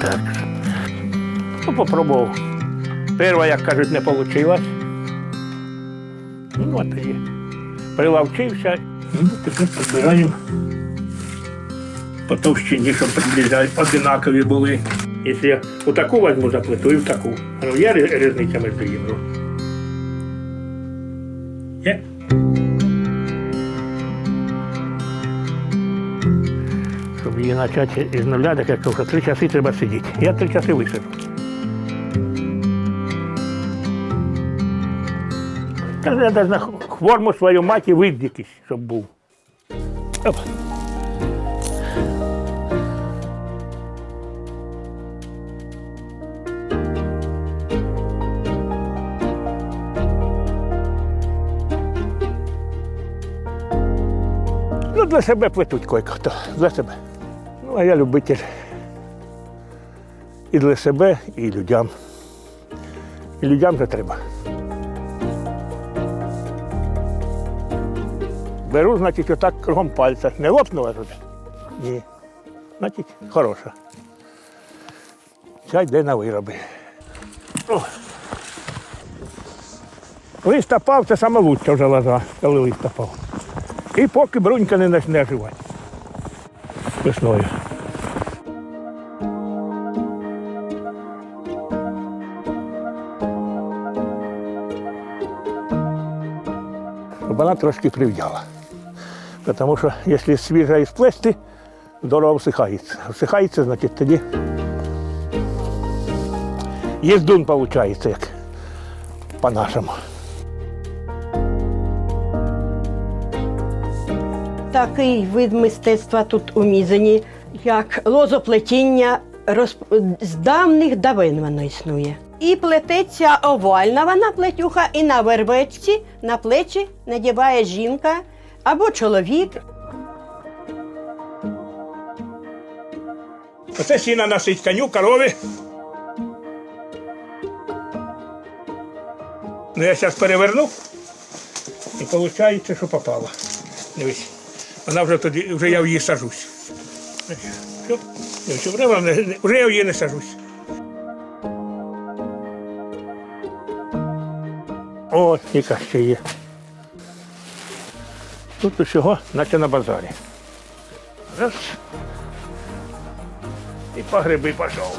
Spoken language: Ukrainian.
Так. Ну, попробував. Перша, як кажуть, не вийшла. Ну, от і прилавчився. Ну, тепер підбираємо по товщині, щоб приблизно одинакові були. Якщо я отаку візьму за плиту і в таку. А ну, є рі- різниця між ними? Є? Щоб її почати із нуля, так я кажу, три часи треба сидіти. Я три часи висиджу. Та я навіть на форму свою мати вид щоб був. Оп. Ну, для себе плетуть койко-хто, для себе. Ну, а я любитель. І для себе, і людям. І людям це треба. Беру, значить, отак кругом пальця. Не лопнула тут? Ні. Значить, хороша. Ця йде на вироби. О. Лист опав, це саме вже лоза, коли лист опав. І поки брунька не почне живати. Весною. Вона трошки прив'яла. Тому що якщо свіжа і сплести, здорово всихається. Всихається, значить тоді їздун виходить, як по-нашому. Такий вид мистецтва тут у Мізані, як лозоплетіння, розп- з давних давин воно існує. І плететься овальна вона плетюха, і на вербечці на плечі надіває жінка або чоловік. Оце сіна носить коню, корови. Ну, я зараз переверну і виходить, що попало. Дивись. Вона вже тоді, вже я в її сажусь. Все. Дивись, вже, вже я в її не сажусь. О, яка ще є. Тут усього, наче на базарі. Раз. І по гриби пішов.